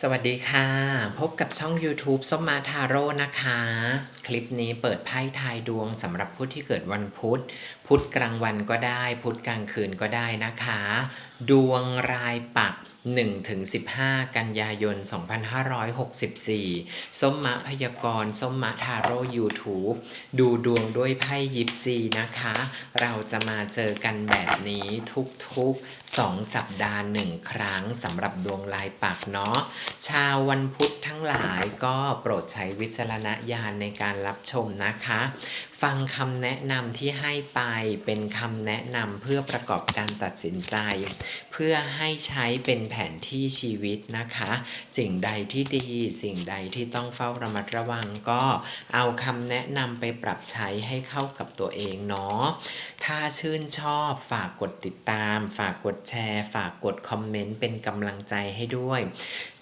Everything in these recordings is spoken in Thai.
สวัสดีค่ะ พบกับช่อง YouTube ส้มมาทาโร่นะคะ คลิปนี้เปิดไพ่ทายดวงสำหรับผู้ที่เกิดวันพุธ พุธกลางวันก็ได้ พุธกลางคืนก็ได้นะคะ ดวงรายปัก 1-15 กันยายน 2564 ส้มมะพยากรส้มมะทาโร่ YouTube ดูดวงด้วยไพ่ยิปซีนะคะ เราจะมาเจอกันแบบนี้ทุกๆ 2 สัปดาห์หนึ่งครั้งสำหรับดวงลายปักเนาะ ชาววันพุธทั้งหลายก็โปรดใช้วิจารณญาณในการรับชมนะคะฟังคำแนะนำที่ให้ไปเป็นคำแนะนำเพื่อประกอบการตัดสินใจ เพื่อให้ใช้เป็นแผนที่ชีวิตนะคะ สิ่งใดที่ดี สิ่งใดที่ต้องเฝ้าระมัดระวังก็เอาคำแนะนำไปปรับใช้ให้เข้ากับตัวเองเนาะถ้าชื่นชอบฝากกดติดตาม ฝากกดแชร์ ฝากกดคอมเมนต์เป็นกำลังใจให้ด้วย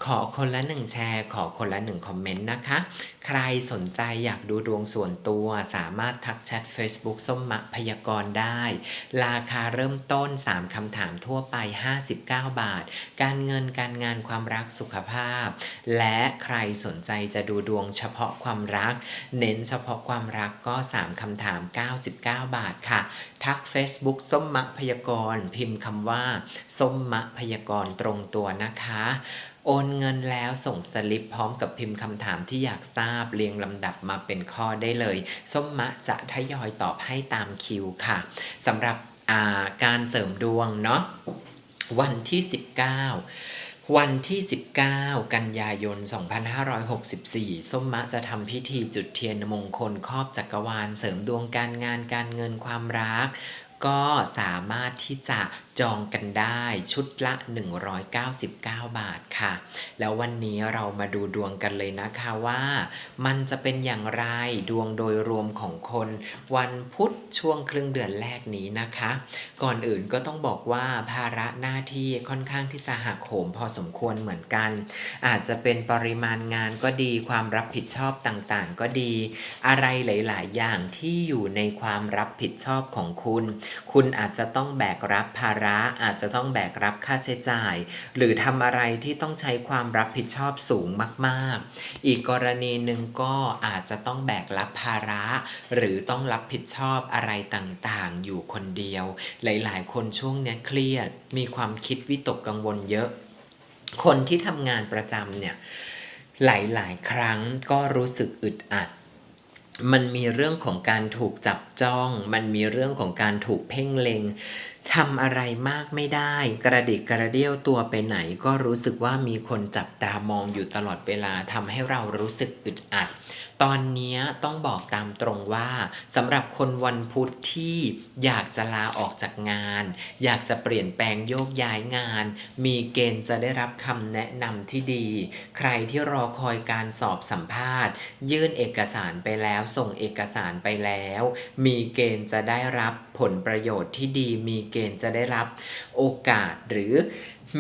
ขอคนละหนึ่งแชร์ ขอคนละหนึ่งคอมเมนต์นะคะ ใครสนใจอยากดูดวงส่วนตัว สามารถทักแชท Facebook ส้มมะพยากรณ์ได้ ราคาเริ่มต้น 3คำถามทั่วไป 59 บาท การเงินการงานความรักสุขภาพ และใครสนใจจะดูดวงเฉพาะความรัก เน้นเฉพาะความรักก็ 3คำถาม 99 บาทค่ะ ทัก Facebook ส้มมะพยากรณ์ พิมพ์คำว่า ส้มมะพยากรณ์ตรงตัวนะคะ โอนเงินแล้วส่งสลิปพร้อมกับพิมพ์คำถามที่อยากทราบเรียงลำดับมาเป็นข้อได้เลย ส้มมะจะทยอยตอบให้ตามคิวค่ะสำหรับอ่าการเสริมดวงเนาะวันที่ 19วันที่ 19 กันยายน 2564 ส้มมะจะทำพิธีจุดเทียนมงคลครอบจักรวาล เสริมดวงการงานการเงินความรัก ก็สามารถที่จะจองกันได้ชุดละ 199 บาทค่ะ แล้ววันนี้เรามาดูดวงกันเลยนะคะว่า มันจะเป็นอย่างไรดวงโดยรวมของคน วันพุธช่วงครึ่งเดือนแรกนี้นะคะ ก่อนอื่นก็ต้องบอกว่าภาระหน้าที่ค่อนข้างที่จะหักโหมพอสมควรเหมือนกัน อาจจะเป็นปริมาณงานก็ดีความรับผิดชอบต่างๆ ก็ดี อะไรหลาย ๆ อย่างที่อยู่ในความรับผิดชอบของคุณ คุณอาจจะต้องแบกรับภาระอาจจะต้องแบกรับค่าใช้จ่าย หรือทำอะไรที่ต้องใช้ความรับผิดชอบสูงมากๆ อีกกรณีหนึ่งก็อาจจะต้องแบกรับภาระ หรือต้องรับผิดชอบอะไรต่างๆ อยู่คนเดียว หลายๆ คนช่วงนี้เครียด มีความคิดวิตกกังวลเยอะ คนที่ทำงานประจำเนี่ยหลาย ๆ ครั้งก็รู้สึกอึดอัดมันมีเรื่องของการถูกจับจ้อง มันมีเรื่องของการถูกเพ่งเล็งทำอะไรมากไม่ได้ กระดิกกระเดี้ยวตัวไปไหน ก็รู้สึกว่ามีคนจับตามองอยู่ตลอดเวลาทำให้เรารู้สึกอึดอัด ตอนนี้ต้องบอกตามตรงว่าสำหรับคนวันพุธที่อยากจะลาออกจากงาน อยากจะเปลี่ยนแปลงโยกย้ายงาน มีเกณฑ์จะได้รับคำแนะนำที่ดี ใครที่รอคอยการสอบสัมภาษณ์ ยื่นเอกสารไปแล้วส่งเอกสารไปแล้ว มีเกณฑ์จะได้รับผลประโยชน์ที่ดีมีเกณฑ์จะได้รับโอกาสหรือ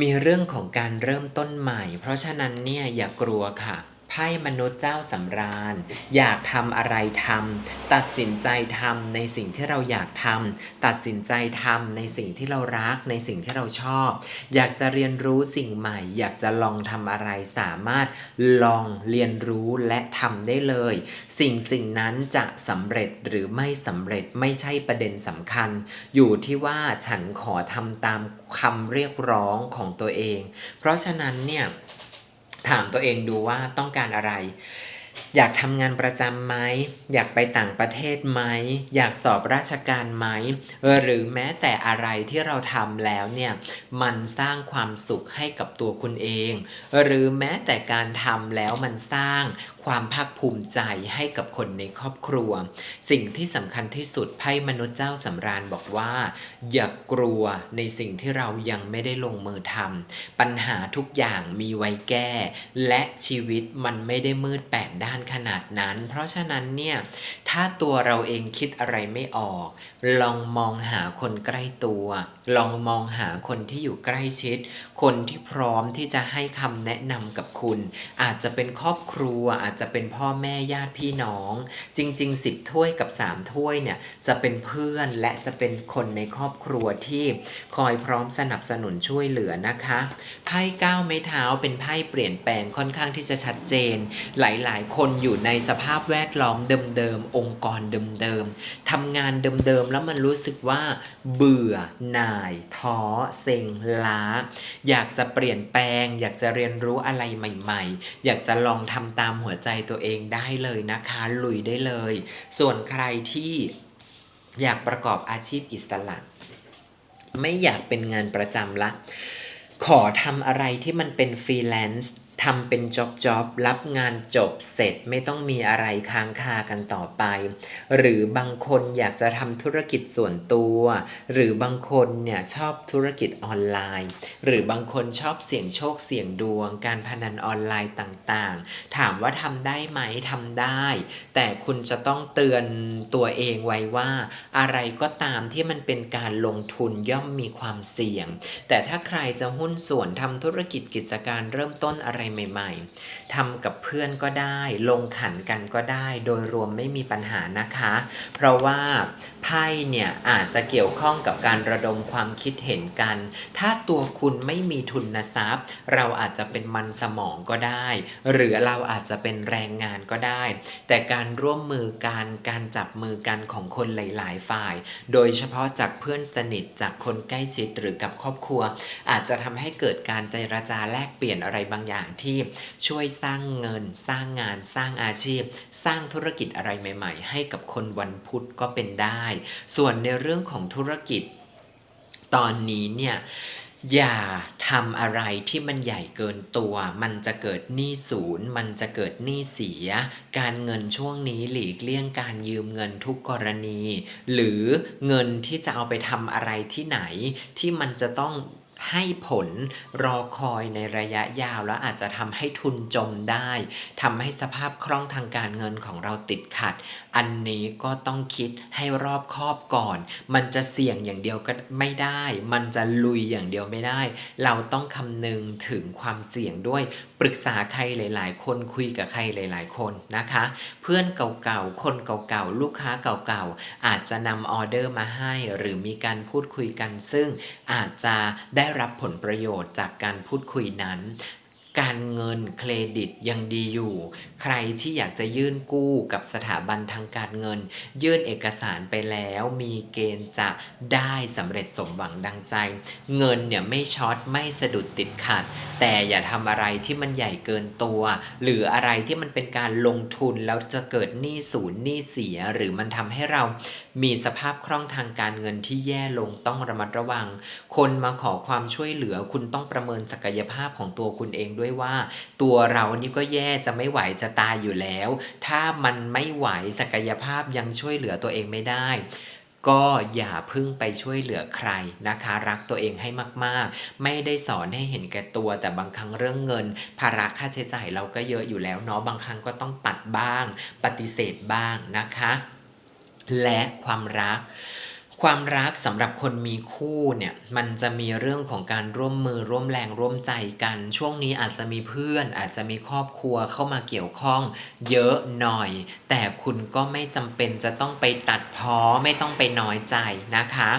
มีเรื่องของการเริ่มต้นใหม่ เพราะฉะนั้นเนี่ยอย่ากลัวค่ะ ไพ่มนุษย์เจ้าสำราญ อยากทำอะไรทำตัดสินใจทำในสิ่งที่เราอยากทำตัดสินใจทำในสิ่งที่เรารักในสิ่งที่เราชอบ อยากจะเรียนรู้สิ่งใหม่ อยากจะลองทำอะไรสามารถลองเรียนรู้และทำได้เลย สิ่งสิ่งนั้นจะสำเร็จหรือไม่สำเร็จไม่ใช่ประเด็นสำคัญ อยู่ที่ว่าฉันขอทำตามคำเรียกร้องของตัวเอง เพราะฉะนั้นเนี่ย ถามตัวเองดูว่าต้องการอะไร อยากทำงานประจำไหมอยากไปต่างประเทศไหมอยากสอบราชการไหมหรือแม้แต่อะไรที่เราทำแล้วเนี่ยมันสร้างความสุขให้กับตัวคุณเอง หรือแม้แต่การทำแล้วมันสร้าง ความภาคภูมิใจให้กับคนในครอบครัว สิ่งที่สำคัญที่สุดไพ่มนุษย์เจ้าสำราญบอกว่า อย่ากกลัวในสิ่งที่เรายังไม่ได้ลงมือทำปัญหาทุกอย่างมีไว้แก้ และชีวิตมันไม่ได้มืดแปดด้านขนาดนั้น เพราะฉะนั้นเนี่ยถ้าตัวเราเองคิดอะไรไม่ออก ลองมองหาคนใกล้ตัว ลองมองหาคนที่อยู่ใกล้ชิด คนที่พร้อมที่จะให้คำแนะนำกับคุณ อาจจะเป็นครอบครัวอาจจะเป็นพ่อแม่ญาติพี่น้อง จริง ๆ 10 ถ้วยกับ 3 ถ้วยเนี่ยจะเป็นเพื่อนและจะเป็นคนในครอบครัวที่คอยพร้อมสนับสนุนช่วยเหลือนะคะไพ่ก้าวไม้เท้าเป็นไพ่เปลี่ยนแปลงค่อนข้างที่จะชัดเจน หลายๆ คนอยู่ในสภาพแวดล้อมเดิมๆองค์กรเดิมๆทำงานเดิมๆแล้วมันรู้สึกว่า เบื่อหน่ายท้อเซ็งล้า อยากจะเปลี่ยนแปลง อยากจะเรียนรู้อะไรใหม่ ๆ อยากจะลองทำตามหัวใจตัวเองได้เลยนะคะ ลุยได้เลย ส่วนใครที่อยากประกอบอาชีพอิสระ ไม่อยากเป็นงานประจำละ ขอทำอะไรที่มันเป็นฟรีแลนซ์ ทำเป็นจ็อบจ็อบรับงานจบเสร็จไม่ต้องมีอะไรค้างคากันต่อไป หรือบางคนอยากจะทำธุรกิจส่วนตัว หรือบางคนเนี่ยชอบธุรกิจออนไลน์ หรือบางคนชอบเสี่ยงโชคเสี่ยงดวง การพนันออนไลน์ต่างๆ ถามว่าทำได้ไหมทำได้ แต่คุณจะต้องเตือนตัวเองไว้ว่า อะไรก็ตามที่มันเป็นการลงทุนย่อมมีความเสี่ยง แต่ถ้าใครจะหุ้นส่วนทำธุรกิจกิจการเริ่มต้นอะไรใหม่ ๆทำกับเพื่อนก็ได้ ลงขันกันก็ได้ โดยรวมไม่มีปัญหานะคะ เพราะว่า ไพ่เนี่ยอาจจะเกี่ยวข้องกับการระดมความคิดเห็นกัน ถ้าตัวคุณไม่มีทุนทรัพย์ เราอาจจะเป็นมันสมองก็ได้ หรือเราอาจจะเป็นแรงงานก็ได้ แต่การร่วมมือกันการจับมือกันของคนหลาย ๆ ฝ่าย โดยเฉพาะจากเพื่อนสนิทจากคนใกล้ชิดหรือกับครอบครัว อาจจะทำให้เกิดการเจรจาแลกเปลี่ยนอะไรบางอย่างที่ช่วยสร้างเงิน สร้างงาน สร้างอาชีพ สร้างธุรกิจอะไรใหม่ ๆ ให้กับคนวันพุธก็เป็นได้ส่วนในเรื่องของธุรกิจ ตอนนี้เนี่ยอย่าทำอะไรที่มันใหญ่เกินตัว มันจะเกิดหนี้ศูนย์ มันจะเกิดหนี้เสีย การเงินช่วงนี้หลีกเลี่ยงการยืมเงินทุกกรณี หรือเงินที่จะเอาไปทำอะไรที่ไหนที่มันจะต้อง ให้ผลรอคอยในระยะยาว แล้วอาจจะทำให้ทุนจมได้ทำให้สภาพคล่องทางการเงินของเราติดขัด อันนี้ก็ต้องคิดให้รอบคอบก่อน มันจะเสี่ยงอย่างเดียวก็ไม่ได้ มันจะลุยอย่างเดียวไม่ได้ เราต้องคำนึงถึงความเสี่ยงด้วยปรึกษาใครหลาย ๆ คนคุยกับใครหลาย ๆ คนนะคะ เพื่อนเก่าๆ คนเก่าๆ ลูกค้าเก่าๆ อาจจะนำออเดอร์มาให้ หรือมีการพูดคุยกันซึ่งอาจจะได้รับผลประโยชน์จากการพูดคุยนั้น การเงินเครดิตยังดีอยู่ ใครที่อยากจะยื่นกู้กับสถาบันทางการเงิน ยื่นเอกสารไปแล้วมีเกณฑ์จะได้สำเร็จสมหวังดังใจ เงินเนี่ยไม่ช็อตไม่สะดุดติดขัด แต่อย่าทำอะไรที่มันใหญ่เกินตัว หรืออะไรที่มันเป็นการลงทุนแล้วจะเกิดหนี้ศูนย์หนี้เสีย หรือมันทำให้เรามีสภาพคล่องทางการเงินที่แย่ลงต้องระมัดระวัง คนมาขอความช่วยเหลือคุณต้องประเมินศักยภาพของตัวคุณเองด้วยว่า ตัวเรานี่ก็แย่จะไม่ไหวจะตายอยู่แล้ว ถ้ามันไม่ไหวศักยภาพยังช่วยเหลือตัวเองไม่ได้ ก็อย่าพึ่งไปช่วยเหลือใครนะคะ รักตัวเองให้มากๆ ไม่ได้สอนให้เห็นแก่ตัว แต่บางครั้งเรื่องเงิน ภาระค่าใช้จ่ายเราก็เยอะอยู่แล้วเนาะบางครั้งก็ต้องปัดบ้าง ปฏิเสธบ้างนะคะ และความรัก ความรักสำหรับคนมีคู่เนี่ยมันจะมีเรื่องของการร่วมมือร่วมแรงร่วมใจกัน ช่วงนี้อาจจะมีเพื่อน อาจจะมีครอบครัวเข้ามาเกี่ยวข้องเยอะหน่อย แต่คุณก็ไม่จำเป็นจะต้องไปตัดพ้อไม่ต้องไปน้อยใจนะคะ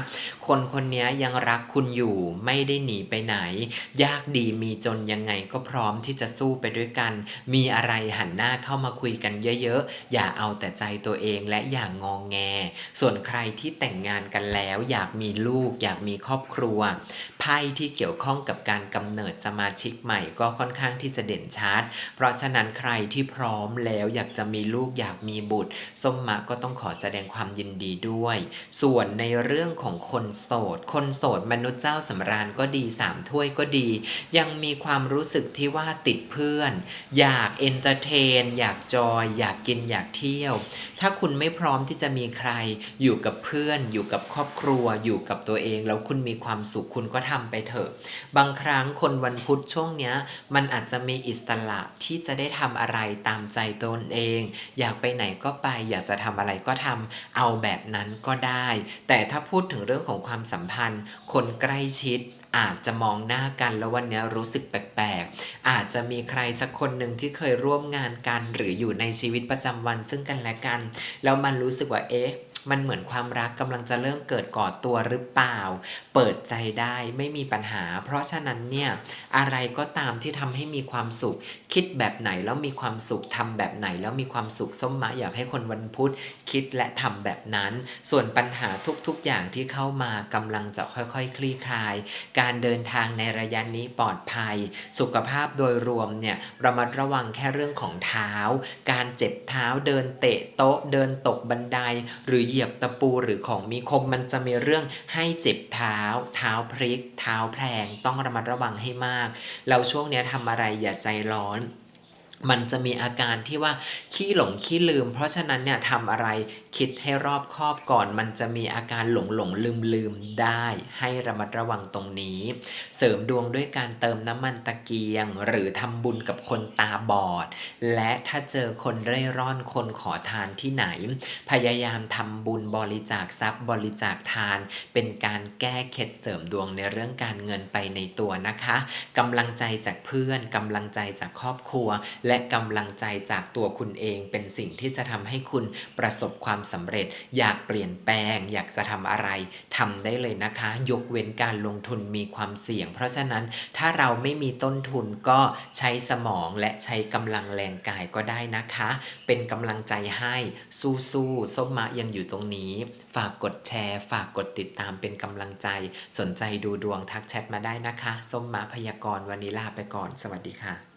คนคนนี้ยังรักคุณอยู่ไม่ได้หนีไปไหน ยากดีมีจนยังไงก็พร้อมที่จะสู้ไปด้วยกัน มีอะไรหันหน้าเข้ามาคุยกันเยอะๆ อย่าเอาแต่ใจตัวเองและอย่างงองแง ส่วนใครที่แต่งงานกันแล้ว อยากมีลูก อยากมีครอบครัว ไพ่ที่เกี่ยวข้องกับการกำเนิดสมาชิกใหม่ก็ค่อนข้างที่จะเด่นชัด เพราะฉะนั้นใครที่พร้อมแล้วอยากจะมีลูกอยากมีบุตรส้มมะก็ต้องขอแสดงความยินดีด้วย ส่วนในเรื่องของคนโสด คนโสดมนุษย์เจ้าสำราญก็ดีสามถ้วยก็ดี ยังมีความรู้สึกที่ว่าติดเพื่อน อยากเอนเตอร์เทน อยากจอย อยากกินอยากเที่ยว ถ้าคุณไม่พร้อมที่จะมีใครอยู่กับเพื่อนอยู่กับกับครอบครัวอยู่กับตัวเอง แล้วคุณมีความสุขคุณก็ทำไปเถอะ บางครั้งคนวันพุธช่วงเนี้ย มันอาจจะมีอิสระที่จะได้ทำอะไรตามใจตนเอง อยากไปไหนก็ไป อยากจะทำอะไรก็ทำเอาแบบนั้นก็ได้ แต่ถ้าพูดถึงเรื่องของความสัมพันธ์ คนใกล้ชิดอาจจะมองหน้ากันแล้ววันเนี้ยรู้สึกแปลกๆ อาจจะมีใครสักคนหนึ่งที่เคยร่วมงานกัน หรืออยู่ในชีวิตประจำวันซึ่งกันและกัน แล้วมันรู้สึกว่าเอ๊ะ มันเหมือนความรักกำลังจะเริ่มเกิดก่อตัวหรือเปล่า เปิดใจได้ไม่มีปัญหา เพราะฉะนั้นเนี่ยอะไรก็ตามที่ทำให้มีความสุข คิดแบบไหนแล้วมีความสุขทำแบบไหนแล้วมีความสุขส้มมะอยากให้คนวันพุธคิดและทำแบบนั้น ส่วนปัญหาทุกๆอย่างที่เข้ามากำลังจะค่อยๆ คลี่คลาย การเดินทางในระยะนี้ปลอดภัย สุขภาพโดยรวมเนี่ยระมัดระวังแค่เรื่องของเท้า การเจ็บเท้าเดินเตะโต๊ะเดินตกบันไดหรือเหยียบตะปูหรือของมีคมมันจะมีเรื่องให้เจ็บเท้า เท้าพลิก เท้าแพลงต้องระมัดระวังให้มากแล้วช่วงนี้ทำอะไรอย่าใจร้อน มันจะมีอาการที่ว่าขี้หลงขี้ลืม เพราะฉะนั้นเนี่ยทำอะไรคิดให้รอบคอบก่อน มันจะมีอาการหลงหลงลืมลืมได้ ให้ระมัดระวังตรงนี้ เสริมดวงด้วยการเติมน้ำมันตะเกียง หรือทำบุญกับคนตาบอด และถ้าเจอคนเร่ร่อนคนขอทานที่ไหน พยายามทำบุญบริจาคทรัพย์บริจาคทาน เป็นการแก้เคล็ดเสริมดวงในเรื่องการเงินไปในตัวนะคะกำลังใจจากเพื่อนกำลังใจจากครอบครัวและและกำลังใจจากตัวคุณเองเป็นสิ่งที่จะทำให้คุณประสบความสำเร็จ อยากเปลี่ยนแปลง อยากจะทำอะไรทำได้เลยนะคะ ยกเว้นการลงทุนมีความเสี่ยง เพราะฉะนั้นถ้าเราไม่มีต้นทุนก็ใช้สมองและใช้กำลังแรงกายก็ได้นะคะ เป็นกำลังใจให้สู้ๆส้มมะยังอยู่ตรงนี้ ฝากกดแชร์ ฝากกดติดตามเป็นกำลังใจ สนใจดูดวงทักแชทมาได้นะคะ ส้มมะพยากรณ์วันนี้ลาไปก่อน สวัสดีค่ะ